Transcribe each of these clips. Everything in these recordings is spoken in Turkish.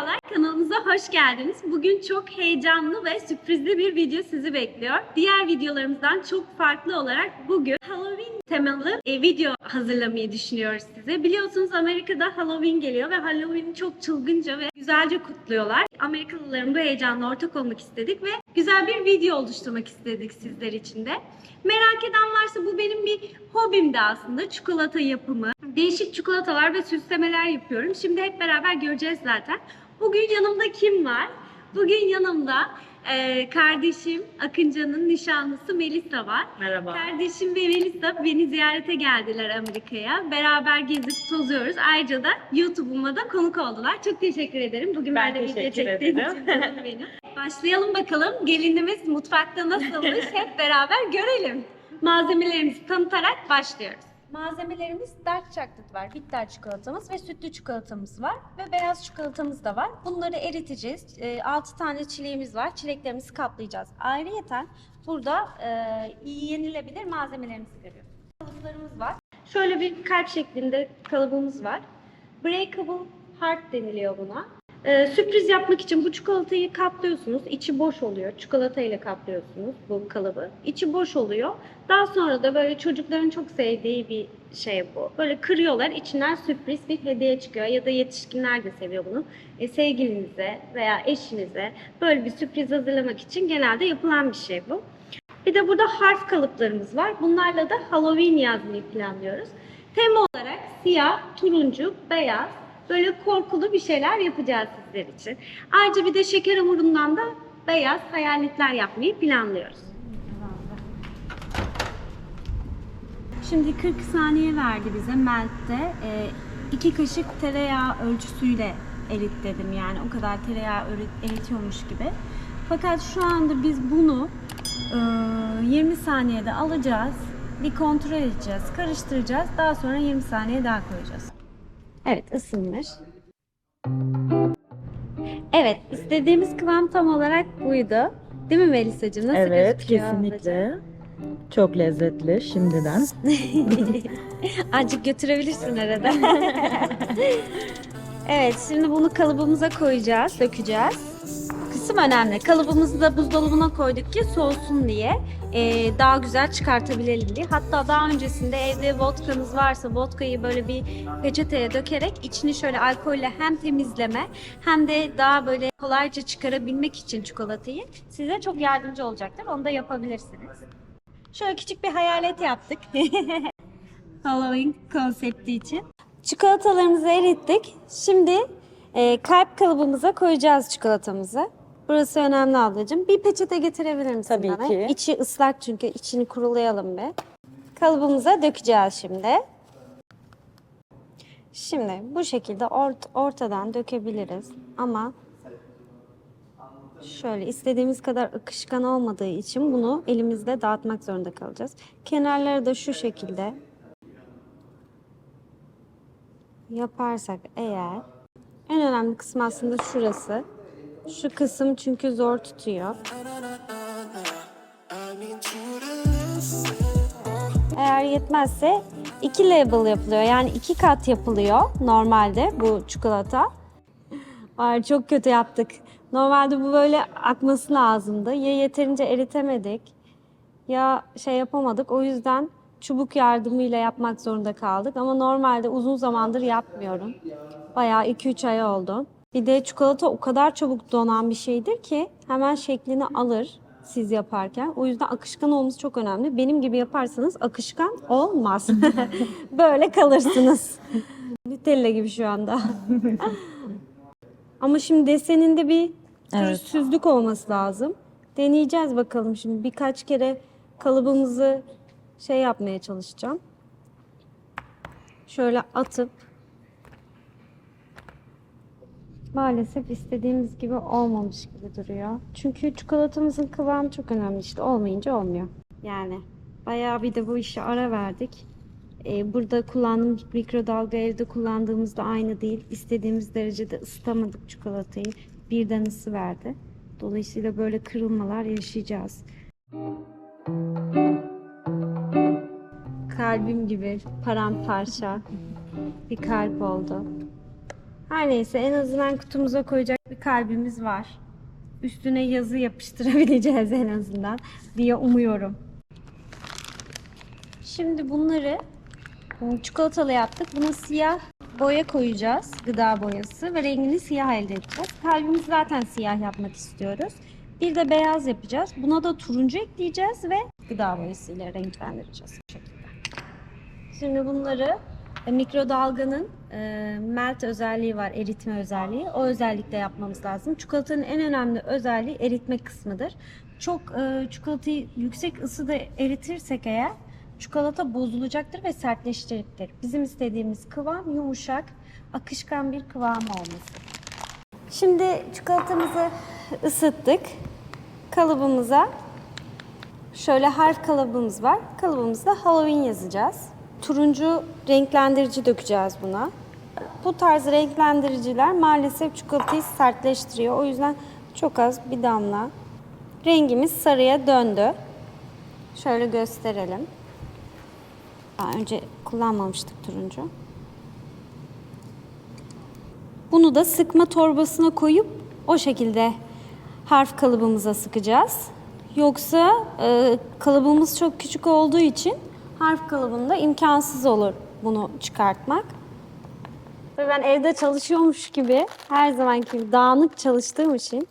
Merhabalar, kanalımıza hoş geldiniz. Bugün çok heyecanlı ve sürprizli bir video sizi bekliyor. Diğer videolarımızdan çok farklı olarak bugün Halloween temalı e, video hazırlamayı düşünüyoruz size. Biliyorsunuz Amerika'da Halloween geliyor ve Halloween'i çok çılgınca ve güzelce kutluyorlar. Amerikalıların bu heyecanla ortak olmak istedik ve güzel bir video oluşturmak istedik sizler için de. Merak eden varsa bu benim bir hobim de aslında çikolata yapımı. Değişik çikolatalar ve süslemeler yapıyorum. Şimdi hep beraber göreceğiz zaten. Bugün yanımda kim var? Bugün yanımda e, kardeşim Akınca'nın nişanlısı Melisa var. Merhaba. Kardeşim ve Melisa beni ziyarete geldiler Amerika'ya. Beraber gezip tozuyoruz. Ayrıca da YouTube'uma da konuk oldular. Çok teşekkür ederim. Bugün Ben ben de video çektiğin için canım benim. Başlayalım bakalım. Gelinimiz mutfakta nasılmış hep beraber görelim. Malzemelerimizi tanıtarak başlıyoruz. Malzemelerimiz dark chocolate var, bitter çikolatamız ve sütlü çikolatamız var ve beyaz çikolatamız da var. Bunları eriteceğiz. 6 tane çileğimiz var. Çileklerimizi kaplayacağız. Ayrıyeten burada e, yenilebilir malzemelerimizi görüyoruz. Kalıplarımız var. Şöyle bir kalp şeklinde kalıbımız var. Breakable heart deniliyor buna. Ee, sürpriz yapmak için bu çikolatayı kaplıyorsunuz. İçi boş oluyor. Çikolata ile kaplıyorsunuz bu kalıbı. İçi boş oluyor. Daha sonra da böyle çocukların çok sevdiği bir şey bu. Böyle kırıyorlar. içinden sürpriz bir hediye çıkıyor. Ya da yetişkinler de seviyor bunu. E, sevgilinize veya eşinize böyle bir sürpriz hazırlamak için genelde yapılan bir şey bu. Bir de burada harf kalıplarımız var. Bunlarla da Halloween yazmayı planlıyoruz. Tema olarak siyah, turuncu, beyaz böyle korkulu bir şeyler yapacağız sizler için. Ayrıca bir de şeker hamurundan da beyaz hayaletler yapmayı planlıyoruz. Şimdi 40 saniye verdi bize Melt'te. 2 kaşık tereyağı ölçüsüyle erit dedim yani o kadar tereyağı erit- eritiyormuş gibi. Fakat şu anda biz bunu e, 20 saniyede alacağız. Bir kontrol edeceğiz, karıştıracağız. Daha sonra 20 saniye daha koyacağız. Evet, ısınmış. Evet, istediğimiz kıvam tam olarak buydu. Değil mi Melisa'cığım? Nasıl evet, gözüküyor kesinlikle. Çok lezzetli şimdiden. ablacığım? Azıcık götürebilirsin arada. evet, şimdi bunu kalıbımıza koyacağız, dökeceğiz. Kısım önemli. Kalıbımızı da buzdolabına koyduk ki soğusun diye. Ee, daha güzel çıkartabilelim diye. Hatta daha öncesinde evde vodkamız varsa vodkayı böyle bir peçeteye dökerek içini şöyle alkolle hem temizleme hem de daha böyle kolayca çıkarabilmek için çikolatayı size çok yardımcı olacaktır. Onu da yapabilirsiniz. Şöyle küçük bir hayalet yaptık. Halloween konsepti için. Çikolatalarımızı erittik. Şimdi e, kalp kalıbımıza koyacağız çikolatamızı. Burası önemli ablacığım. Bir peçete getirebilir misin Tabii bana? ki. İçi ıslak çünkü içini kurulayalım bir. Kalıbımıza dökeceğiz şimdi. Şimdi bu şekilde ort ortadan dökebiliriz ama şöyle istediğimiz kadar akışkan olmadığı için bunu elimizle dağıtmak zorunda kalacağız. Kenarları da şu şekilde yaparsak eğer en önemli kısmı aslında şurası. Şu kısım çünkü zor tutuyor. Eğer yetmezse iki label yapılıyor. Yani iki kat yapılıyor normalde bu çikolata. Ay çok kötü yaptık. Normalde bu böyle akması lazımdı. Ya yeterince eritemedik ya şey yapamadık. O yüzden çubuk yardımıyla yapmak zorunda kaldık. Ama normalde uzun zamandır yapmıyorum. Bayağı 2-3 ay oldu. Bir de çikolata o kadar çabuk donan bir şeydir ki hemen şeklini alır siz yaparken. O yüzden akışkan olması çok önemli. Benim gibi yaparsanız akışkan olmaz. Böyle kalırsınız. Nutella gibi şu anda. Ama şimdi deseninde bir Evet. olması lazım. Deneyeceğiz bakalım şimdi. Birkaç kere kalıbımızı şey yapmaya çalışacağım. Şöyle atıp maalesef istediğimiz gibi olmamış gibi duruyor. Çünkü çikolatamızın kıvamı çok önemli işte. Olmayınca olmuyor. Yani bayağı bir de bu işe ara verdik. Ee, burada kullandığımız mikrodalga evde kullandığımızda aynı değil. İstediğimiz derecede ısıtamadık çikolatayı. Birden ısı verdi. Dolayısıyla böyle kırılmalar yaşayacağız. Kalbim gibi paramparça bir kalp oldu. Her neyse en azından kutumuza koyacak bir kalbimiz var. Üstüne yazı yapıştırabileceğiz en azından diye umuyorum. Şimdi bunları çikolatalı yaptık. Buna siyah boya koyacağız. Gıda boyası ve rengini siyah elde edeceğiz. Kalbimizi zaten siyah yapmak istiyoruz. Bir de beyaz yapacağız. Buna da turuncu ekleyeceğiz ve gıda boyasıyla renklendireceğiz. Bu şekilde. Şimdi bunları mikrodalganın e, melt özelliği var, eritme özelliği. O özellikle yapmamız lazım. Çikolatanın en önemli özelliği eritme kısmıdır. Çok e, çikolatayı yüksek ısıda eritirsek eğer çikolata bozulacaktır ve sertleşecektir. Bizim istediğimiz kıvam yumuşak, akışkan bir kıvam olması. Şimdi çikolatamızı ısıttık. Kalıbımıza Şöyle harf kalıbımız var. Kalıbımızda Halloween yazacağız. Turuncu renklendirici dökeceğiz buna. Bu tarz renklendiriciler maalesef çikolatayı sertleştiriyor. O yüzden çok az bir damla. Rengimiz sarıya döndü. Şöyle gösterelim. Daha önce kullanmamıştık turuncu. Bunu da sıkma torbasına koyup o şekilde harf kalıbımıza sıkacağız. Yoksa e, kalıbımız çok küçük olduğu için harf kalıbında imkansız olur bunu çıkartmak. Ve ben evde çalışıyormuş gibi her zamanki gibi dağınık çalıştığım için.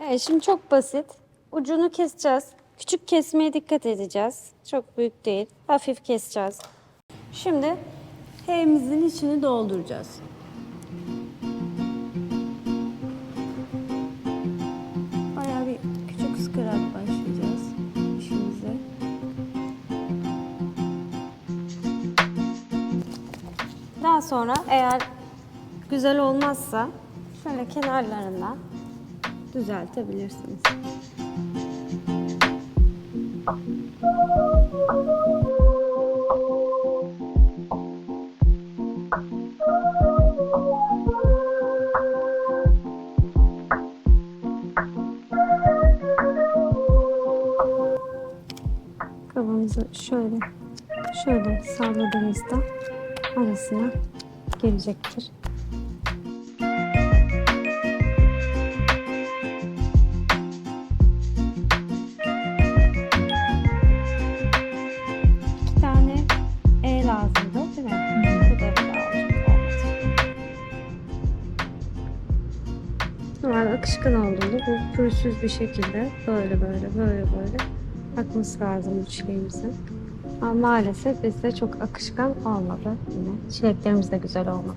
Evet şimdi çok basit. Ucunu keseceğiz. Küçük kesmeye dikkat edeceğiz. Çok büyük değil. Hafif keseceğiz. Şimdi H'mizin içini dolduracağız. Sonra eğer güzel olmazsa şöyle kenarlarından düzeltebilirsiniz. Kafamızı şöyle şöyle salladığımızda arasına gelecektir. İki tane E lazımdı değil. Normal akışkan olduğunda bu pürüzsüz bir şekilde böyle böyle böyle böyle akması lazım bu çileğimizin. Ama maalesef bizde çok akışkan olmadı yine. Çileklerimiz de güzel olmadı.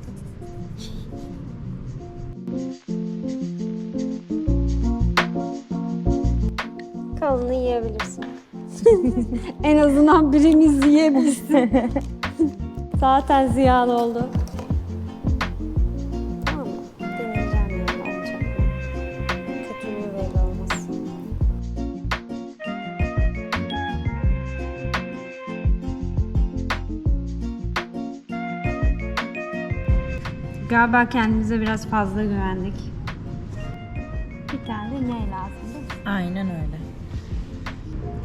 Kalını yiyebilirsin. en azından birimiz yiyebilsin. Zaten ziyan oldu. Galiba kendimize biraz fazla güvendik. Bir tane de ne lazım? Aynen öyle.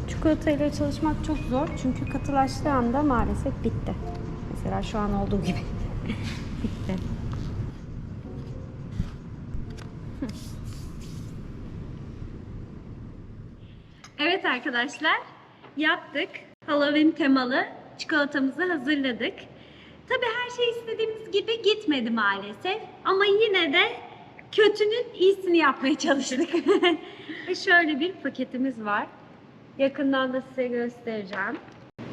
Çikolata ile çalışmak çok zor çünkü katılaştığı anda maalesef bitti. Mesela şu an olduğu gibi bitti. Evet arkadaşlar yaptık. Halloween temalı çikolatamızı hazırladık. Tabii her şey istediğimiz gibi gitmedi maalesef. Ama yine de kötünün iyisini yapmaya çalıştık. Şöyle bir paketimiz var. Yakından da size göstereceğim.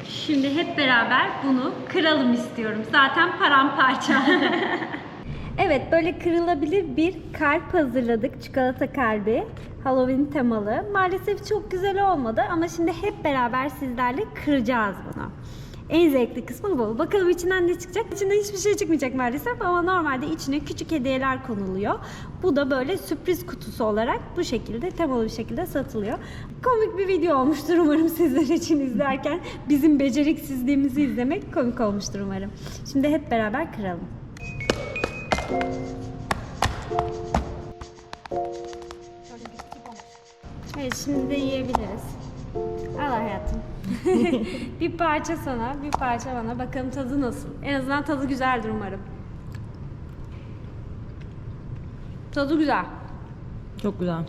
Şimdi hep beraber bunu kıralım istiyorum. Zaten paramparça. evet böyle kırılabilir bir kalp hazırladık. Çikolata kalbi. Halloween temalı. Maalesef çok güzel olmadı ama şimdi hep beraber sizlerle kıracağız bunu. En zevkli kısmı bu. Bakalım içinden ne çıkacak? İçinden hiçbir şey çıkmayacak maalesef ama normalde içine küçük hediyeler konuluyor. Bu da böyle sürpriz kutusu olarak bu şekilde temalı bir şekilde satılıyor. Komik bir video olmuştur umarım sizler için izlerken. Bizim beceriksizliğimizi izlemek komik olmuştur umarım. Şimdi hep beraber kıralım. Evet şimdi de yiyebiliriz. Al hayatım. bir parça sana, bir parça bana. Bakalım tadı nasıl? En azından tadı güzeldir umarım. Tadı güzel. Çok güzel.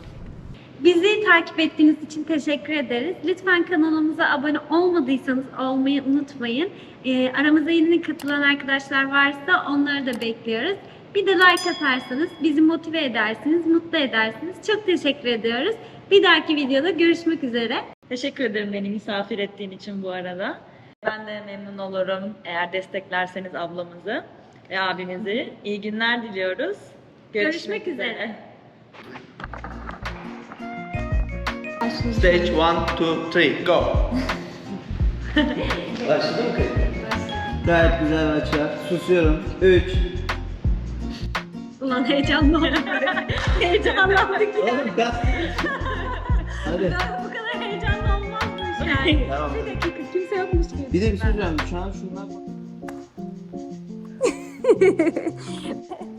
Bizi takip ettiğiniz için teşekkür ederiz. Lütfen kanalımıza abone olmadıysanız olmayı unutmayın. Ee, aramıza yeni katılan arkadaşlar varsa onları da bekliyoruz. Bir de like atarsanız bizi motive edersiniz, mutlu edersiniz. Çok teşekkür ediyoruz. Bir dahaki videoda görüşmek üzere. Teşekkür ederim beni misafir ettiğin için bu arada. Ben de memnun olurum eğer desteklerseniz ablamızı ve abimizi. İyi günler diliyoruz. Görüşmek üzere. Stage one, two, three, go. Başladı mı kayıt? Gayet güzel açı. Susuyorum. 3. Ulan heyecanlı oldum. Heyecanlandık ya. Oğlum Hadi. Bu kadar heyecanlı olmazmış yani. Tamam. Bir dakika kimse yokmuş gibi. Bir de bir şey söyleyeceğim. Şu an şunlar